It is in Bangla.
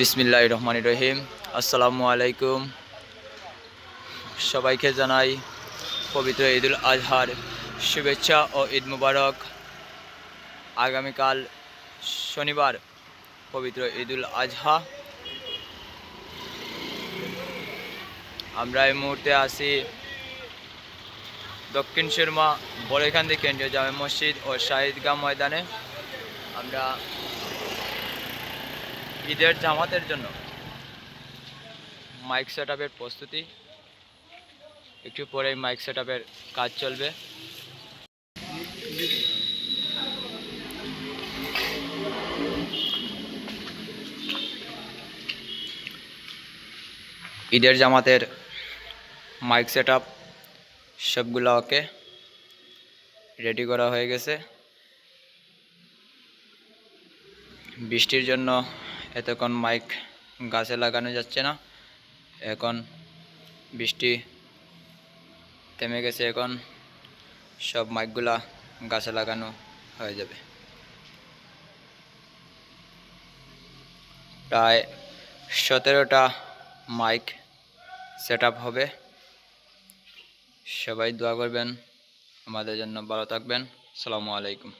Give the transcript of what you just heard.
বিসমিল্লাহ রহমান রহিম আসসালামু আলাইকুম সবাইকে জানাই পবিত্র ঈদুল আজহার শুভেচ্ছা ও ঈদ মুবারক। আগামীকাল শনিবার পবিত্র ঈদুল আজহা। আমরা এই মুহূর্তে আছি দক্ষিণ শর্মা বড়েখান্দি কেন্দ্রীয় জামে মসজিদ ও শাহিদগাহ ময়দানে। আমরা ঈদের জামাতের জন্য। মাইক সেট প্রস্তুতি। একটু পরে মাইক সেট কাজ চলবে। ঈদের জামাতের মাইক সেট আপ সবগুলো ওকে রেডি করা হয়ে গেছে। বৃষ্টির জন্য এতক্ষণ মাইক গাছে লাগানো যাচ্ছে না। এখন বৃষ্টি থেমে গেছে, এখন সব মাইকগুলা গাছে লাগানো হয়ে যাবে। প্রায় সতেরোটা মাইক সেট হবে। সবাই দোয়া করবেন, আমাদের জন্য ভালো থাকবেন। সালামু আলাইকুম।